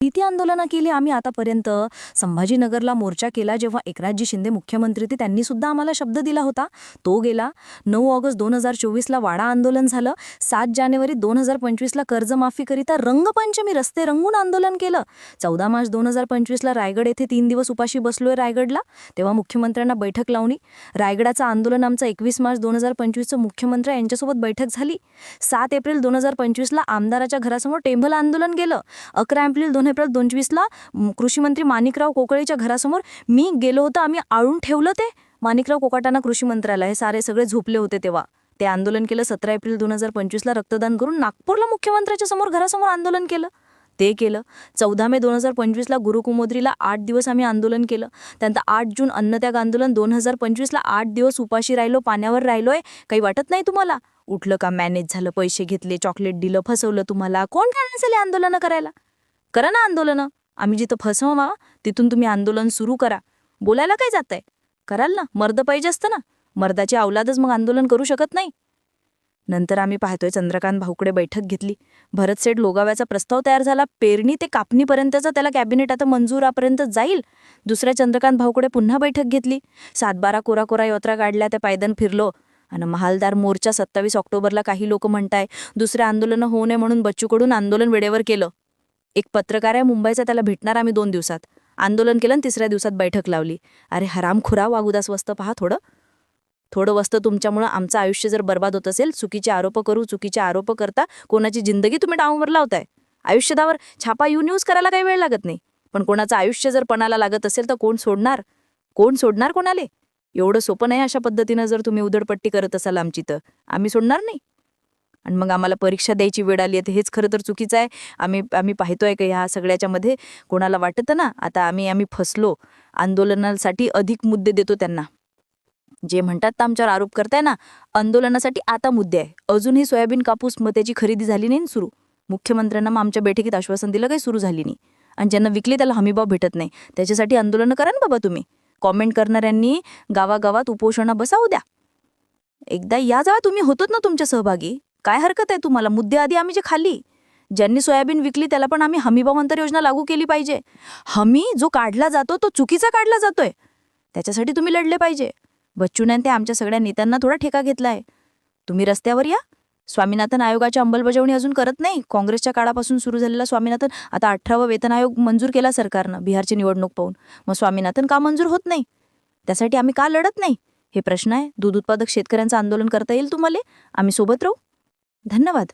किती आंदोलनं केली आम्ही आतापर्यंत संभाजीनगरला मोर्चा केला जेव्हा एकनाथजी शिंदे मुख्यमंत्री ते त्यांनी सुद्धा आम्हाला शब्द दिला होता. तो गेला. नऊ ऑगस्ट दोन हजार चोवीसला वाडा आंदोलन झालं. सात जानेवारी दोन हजार पंचवीसला कर्जमाफीकरिता रंगपंचमी रस्ते रंगून आंदोलन केलं. चौदा मार्च दोन हजार पंचवीसला रायगड येथे तीन दिवस उपाशी बसलोय रायगडला. तेव्हा मुख्यमंत्र्यांना बैठक लावणी रायगडाचं आंदोलन आमचं एकवीस मार्च दोन हजार पंचवीसचं मुख्यमंत्री यांच्यासोबत बैठक झाली. सात एप्रिल दोन हजार पंचवीसला आमदाराच्या घरासमोर टेंभल आंदोलन गेलं. अकरा एप्रिल दोन एप्रिल दोन चोवीसला कृषीमंत्री माणिकराव कोकळेच्या घरासमोर मी गेलो होतो. आम्ही आळून ठेवलं ते. माणिकराव कोकाटांना कृषी मंत्रालय. हे सारे सगळे झोपले होते तेव्हा. ते आंदोलन केलं सतरा एप्रिल दोन हजार पंचवीसला रक्तदान करून नागपूरला मुख्यमंत्र्याच्या समोर घरासमोर आंदोलन केलं. ते केलं. चौदा मे दोन हजार पंचवीसला गुरुकुमोद्रीला आठ दिवस आम्ही आंदोलन केलं. त्यानंतर आठ जून अन्नत्याग आंदोलन दोन हजार पंचवीसला आठ दिवस उपाशी राहिलो पाण्यावर राहिलोय. काही वाटत नाही तुम्हाला? उठलं का मॅनेज झालं? पैसे घेतले चॉकलेट दिलं फसवलं तुम्हाला? कोण काय नसेल आंदोलनं करायला? करा ना आंदोलनं. आम्ही जिथं फसवा तिथून तुम्ही आंदोलन सुरू करा. बोलायला काय जात कराल ना. मर्द पाहिजे असतं ना. मर्दाची अवलादच मग आंदोलन करू शकत नाही. नंतर आम्ही पाहतोय चंद्रकांत भाऊकडे बैठक घेतली. भरतसेठ लोगाव्याचा प्रस्ताव तयार झाला. पेरणी ते कापणीपर्यंतचा त्याला कॅबिनेट आता मंजुरापर्यंत जाईल. दुसऱ्या चंद्रकांत भाऊकडे पुन्हा बैठक घेतली. सातबारा कोरा कोरा यात्रा काढल्या त्या पायदन फिरलो. आणि महालदार मोर्चा सत्तावीस ऑक्टोबरला काही लोक म्हणताय दुसरे आंदोलनं होऊ नये म्हणून बच्चूकडून आंदोलन वेळेवर केलं. एक पत्रकार आहे मुंबईचा त्याला भेटणार आम्ही दोन दिवसात. आंदोलन केलं आणि तिसऱ्या दिवसात बैठक लावली. अरे हरामखुरा वागुदास वस्त पहा थोडं. थोडं वस्त तुमच्यामुळं आमचं आयुष्य जर बर्बाद होत असेल चुकीचे आरोप करू चुकीचे आरोप करता कोणाची जिंदगी तुम्ही डाऊनवर लावताय? आयुष्यदावर छापा येऊन यूज करायला काही वेळ लागत नाही. पण कोणाचं आयुष्य जर पणाला लागत असेल तर कोण सोडणार? कोण सोडणार कोणाले? एवढं सोपं नाही अशा पद्धतीनं जर तुम्ही उधडपट्टी करत असाल आमची तर. आम्ही सोडणार नाही. आणि मग आम्हाला परीक्षा द्यायची वेळ आली आहे. हेच खरं तर चुकीचं आहे. आम्ही आम्ही पाहतोय का ह्या सगळ्याच्यामध्ये कोणाला वाटतं ना आता आम्ही आम्ही फसलो. आंदोलनासाठी अधिक मुद्दे देतो त्यांना. जे म्हणतात तर आमच्यावर आरोप करताय ना आंदोलनासाठी आता मुद्दे आहे. अजूनही सोयाबीन कापूस मग त्याची खरेदी झाली नाही सुरू. मुख्यमंत्र्यांना मग आमच्या बैठकीत आश्वासन दिलं काही सुरू झाली नाही. आणि ज्यांना विकली त्याला हमीभाव भेटत नाही. त्याच्यासाठी आंदोलनं करा ना बाबा तुम्ही. कॉमेंट करणाऱ्यांनी गावागावात उपोषणा बसावू द्या. एकदा या जावा तुम्ही होतोत ना तुमच्या सहभागी. काय हरकत आहे तुम्हाला? मुद्दे आधी आम्ही जे खाल्ली. ज्यांनी सोयाबीन विकली त्याला पण आम्ही हमीभाव अंतर योजना लागू केली पाहिजे. हमी जो काढला जातो तो चुकीचा काढला जातोय. त्याच्यासाठी तुम्ही लढले पाहिजे. बच्चूने ते आमच्या सगळ्या नेत्यांना थोडा ठेका आहे तुम्ही रस्त्यावर या. स्वामीनाथन आयोगाची अंमलबजावणी अजून करत नाही. काँग्रेसच्या काळापासून सुरू झालेला स्वामीनाथन आता अठरावा वेतन आयोग मंजूर केला सरकारनं बिहारची निवडणूक पाहून. मग स्वामीनाथन का मंजूर होत नाही? त्यासाठी आम्ही का लढत नाही? हे प्रश्न आहे. दूध उत्पादक शेतकऱ्यांचं आंदोलन करता येईल तुम्हाला? आम्ही सोबत राहू? धन्यवाद.